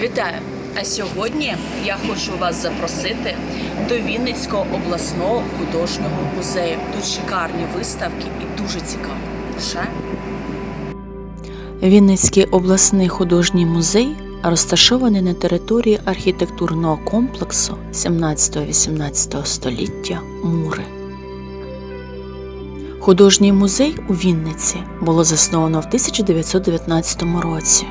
Вітаю! А сьогодні я хочу вас запросити до Вінницького обласного художнього музею. Тут шикарні виставки і дуже цікаво. Ще? Вінницький обласний художній музей розташований на території архітектурного комплексу 17-18 століття Мури. Художній музей у Вінниці було засновано в 1919 році.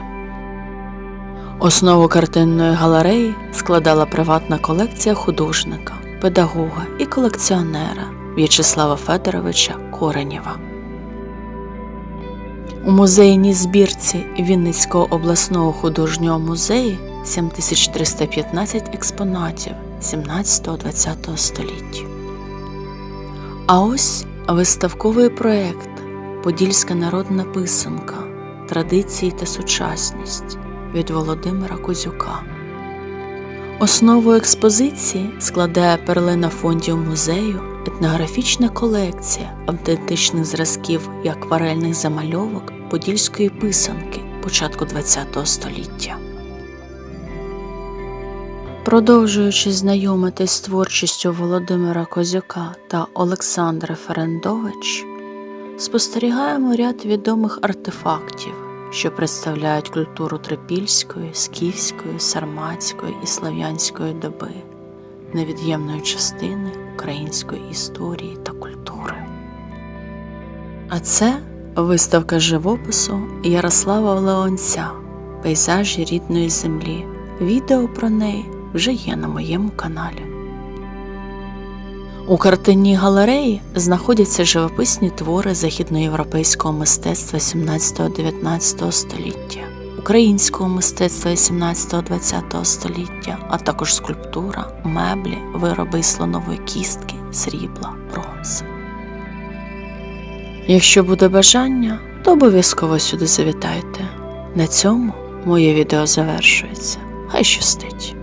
Основу картинної галереї складала приватна колекція художника, педагога і колекціонера В'ячеслава Федоровича Коренєва. У музейній збірці Вінницького обласного художнього музею 7315 експонатів 17-20 століття. А ось виставковий проєкт Подільська народна писанка Традиції та сучасність від Володимира Козюка. Основу експозиції складає перлина фондів музею етнографічна колекція автентичних зразків і акварельних замальовок подільської писанки початку ХХ століття. Продовжуючи знайомитись з творчістю Володимира Козюка та Олександра Ферендович, спостерігаємо ряд відомих артефактів, що представляють культуру трипільської, скіфської, сарматської і слав'янської доби, невід'ємної частини української історії та культури. А це виставка живопису Ярослава Леонця Пейзажі рідної землі. Відео про неї вже є на моєму каналі. У картинній галереї знаходяться живописні твори західноєвропейського мистецтва 17-19 століття, українського мистецтва 17-20 століття, а також скульптура, меблі, вироби слонової кістки, срібла, бронзи. Якщо буде бажання, то обов'язково сюди завітайте. На цьому моє відео завершується. Хай щастить!